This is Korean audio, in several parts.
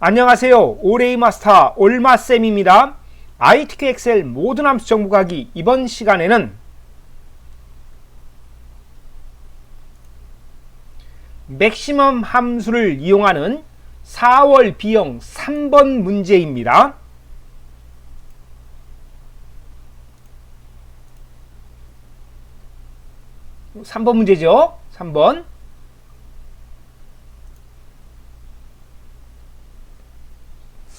안녕하세요. 오레이 마스터 올마쌤입니다. ITQ 엑셀 모든 함수 정보가기 이번 시간에는 맥시멈 함수를 이용하는 4월 B형 3번 문제입니다. 삼번 문제죠. 3번.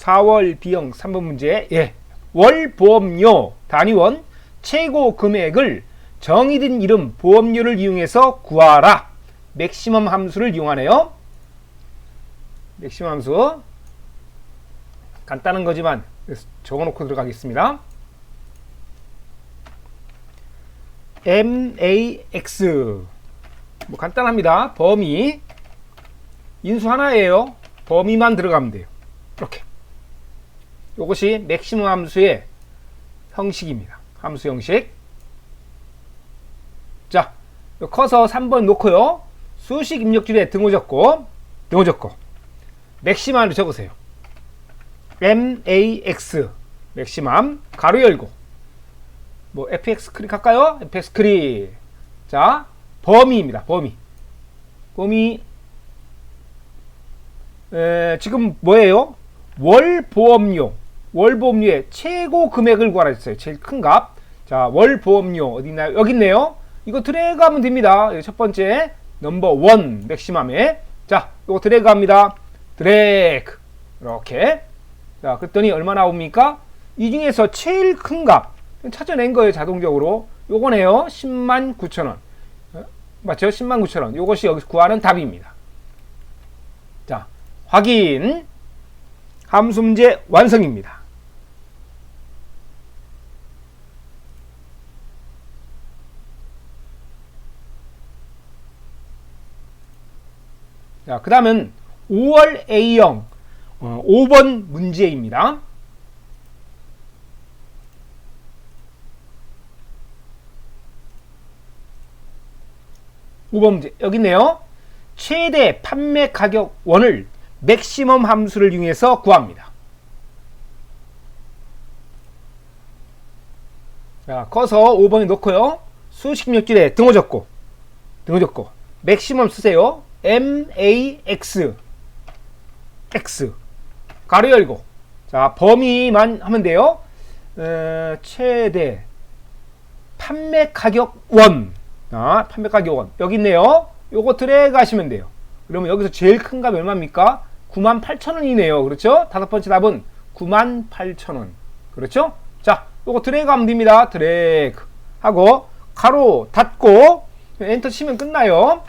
사월 B형 3번 문제. 예. 월 보험료 단위원 최고 금액을 정의된 이름 보험료를 이용해서 구하라. 맥시멈 함수를 이용하네요. 맥시멈 함수. 간단한 거지만 적어놓고 들어가겠습니다. max 뭐 간단합니다. 범위 인수 하나예요. 범위만 들어가면 돼요. 이렇게 이것이 맥시멈 함수의 형식입니다. 함수 형식. 자, 커서 3번 놓고요. 수식 입력줄에 등호 적고 등호 적고 맥시멈을 적으세요. max 맥시멈 가로 열고 뭐 fx 클릭할까요? fx 클릭. 자, 범위입니다. 범위. 범위 에, 지금 뭐예요? 월 보험료. 월 보험료의 최고 금액을 구하라 했어요. 제일 큰 값. 자, 월 보험료 어디 있나요? 여기 있네요. 이거 드래그 하면 됩니다. 첫 번째 넘버 원 맥시멈에 자, 이거 드래그 합니다. 드래그. 이렇게. 자, 그랬더니 얼마 나옵니까? 이 중에서 제일 큰 값. 찾아낸 거예요, 자동적으로. 요거네요. 10만 9천 원. 어? 맞죠? 10만 9천 원. 요것이 여기서 구하는 답입니다. 자, 확인. 함수 문제 완성입니다. 자, 그 다음은 5월 A형 어, 5번 문제입니다. 5번 문제 여기 있네요. 최대 판매 가격 원을 맥시멈 함수를 이용해서 구합니다. 자, 커서 5번에 놓고요. 수식 력줄에 등호 적고 등호 적고 맥시멈 쓰세요. Max x 가로 열고 자 범위만 하면 돼요. 어, 최대 판매 가격 원 아, 판매 가격 원 여기 있네요. 요거 하시면 돼요. 그러면 여기서 제일 큰 값 얼마입니까? 98,000원이네요. 그렇죠? 다섯 번째 답은 98,000원. 그렇죠? 자, 요거 드래그 하면 됩니다. 드래그 하고 가로 닫고 엔터 치면 끝나요.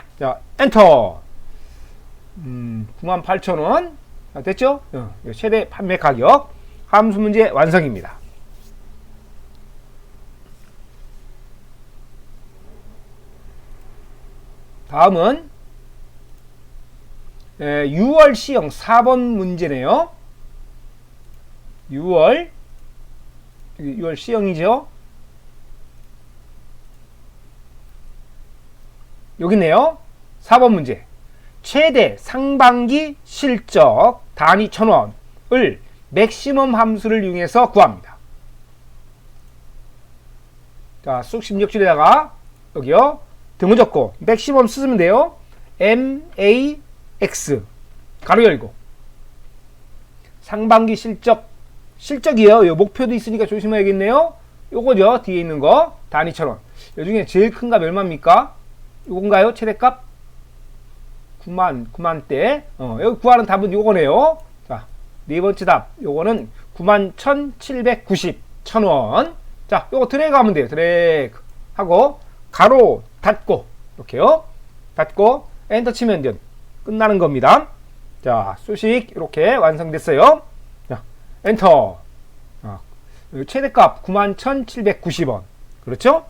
자, 엔터. 음, 98,000원. 자, 됐죠? 어, 최대 판매 가격 함수 문제 완성입니다. 다음은 6월 시형 4번 문제네요. 6월 6월 시형이죠. 여기 있네요. 4번 문제. 최대 상반기 실적 단위 천원을 맥시멈 함수를 이용해서 구합니다. 자, 쑥 16줄에다가 여기요. 등호 적고 맥시멈 쓰면 돼요. MAX 가로 열고 상반기 실적 실적이에요. 요 목표도 있으니까 조심해야겠네요. 요거죠. 뒤에 있는 거 단위처럼. 요 중에 제일 큰값 얼마입니까? 요건가요? 최대값? 9만 9만대. 어, 여기 구하는 답은 요거네요. 자, 네 번째 답. 요거는 9만 1,790 천원. 자, 요거 드래그 하면 돼요. 드래그 하고 가로 닫고 이렇게요. 닫고 엔터 치면 이제 끝나는 겁니다. 자, 수식 이렇게 완성됐어요. 자, 엔터. 아, 최대값 91,790원. 그렇죠?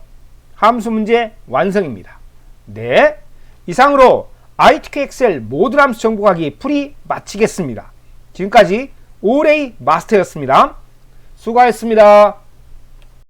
함수 문제 완성입니다. 네. 이상으로 ITK 엑셀 모든 함수 정보가기 풀이 마치겠습니다. 지금까지 오레이 마스터였습니다. 수고하셨습니다.